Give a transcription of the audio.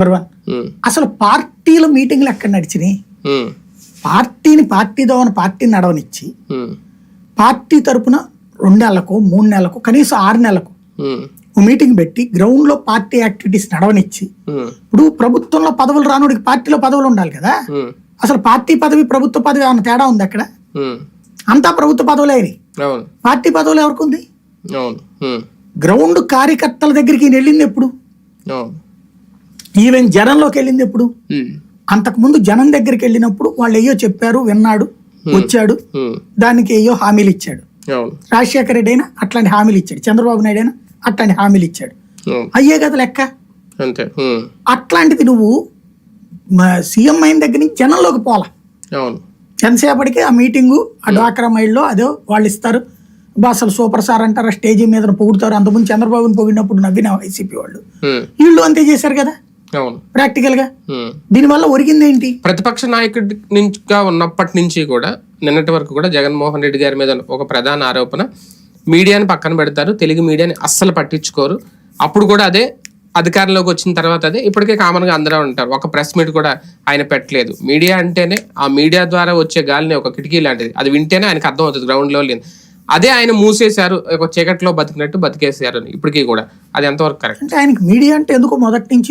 Number one ఉమ్, అసలు పార్టీల మీటింగ్లు ఎక్కడ నడిచినాయి? పార్టీని పార్టీ దోవన పార్టీని నడవనిచ్చి పార్టీ తరపున రెండు నెలలకు మూడు నెలలకు కనీసం ఆరు నెలలకు మీటింగ్ పెట్టి గ్రౌండ్లో పార్టీ యాక్టివిటీస్ నడవనిచ్చి ఇప్పుడు ప్రభుత్వంలో పదవులు రానుడికి పార్టీలో పదవులు ఉండాలి కదా? అసలు పార్టీ పదవి ప్రభుత్వ పదవి ఏమైనా తేడా ఉంది అక్కడ? అంతా ప్రభుత్వ పదవులే పార్టీ పదవులు ఎవరికి ఉంది? గ్రౌండ్ కార్యకర్తల దగ్గరికి వెళ్ళింది ఎప్పుడు? ఈవెన్ జనంలోకి వెళ్ళింది ఎప్పుడు? అంతకుముందు జనం దగ్గరికి వెళ్ళినప్పుడు వాళ్ళు అయ్యో చెప్పారు విన్నాడు వచ్చాడు దానికి అయ్యో హామీలు ఇచ్చాడు. రాజశేఖర రెడ్డి అయినా అట్లాంటి హామీలు ఇచ్చాడు చంద్రబాబు నాయుడు అయినా అట్లాంటి హామీలు ఇచ్చాడు. అయ్యే కదా లెక్క? అట్లాంటిది నువ్వు సీఎం అయిన దగ్గర నుంచి జనంలోకి పోలా ఎంతసేపటికి ఆ మీటింగు ఆ డ్వాక్రా మైల్లో అదో వాళ్ళు ఇస్తారు. బా అసలు సూపర్ సార్ అంటారు ఆ స్టేజీ మీద పొగుడుతారు. అంతకుముందు చంద్రబాబుని పొగిడినప్పుడు నవ్విన వైసీపీ వాళ్ళు. వీళ్ళు అంతే చేశారు కదా? ప్రాక్టికల్గా. దీనివల్ల ఒరిగింది ఏంటి ప్రతిపక్ష నాయకుడి నుంచిగా ఉన్నప్పటి నుంచి కూడా నిన్నటి వరకు కూడా జగన్మోహన్ రెడ్డి గారి మీద ఒక ప్రధాన ఆరోపణ మీడియాని పక్కన పెడతారు తెలుగు మీడియాని అస్సలు పట్టించుకోరు. అప్పుడు కూడా అదే అధికారంలోకి వచ్చిన తర్వాత అదే ఇప్పటికే కామన్గా అందరూ ఉంటారు. ఒక ప్రెస్ మీట్ కూడా ఆయన పెట్టలేదు. మీడియా అంటేనే ఆ మీడియా ద్వారా వచ్చే గాలిని ఒక కిటికీ లాంటిది. అది వింటేనే ఆయనకు అర్థం అవుతుంది గ్రౌండ్లో లేదు అదే ఆయన మూసేశారు ఒక చీకట్లో బతికినట్టు బతికేసారు ఇప్పటికీ కూడా. అది ఎంతవరకు కరెక్ట్? అంటే ఆయనకి మీడియా అంటే ఎందుకో మొదటి నుంచి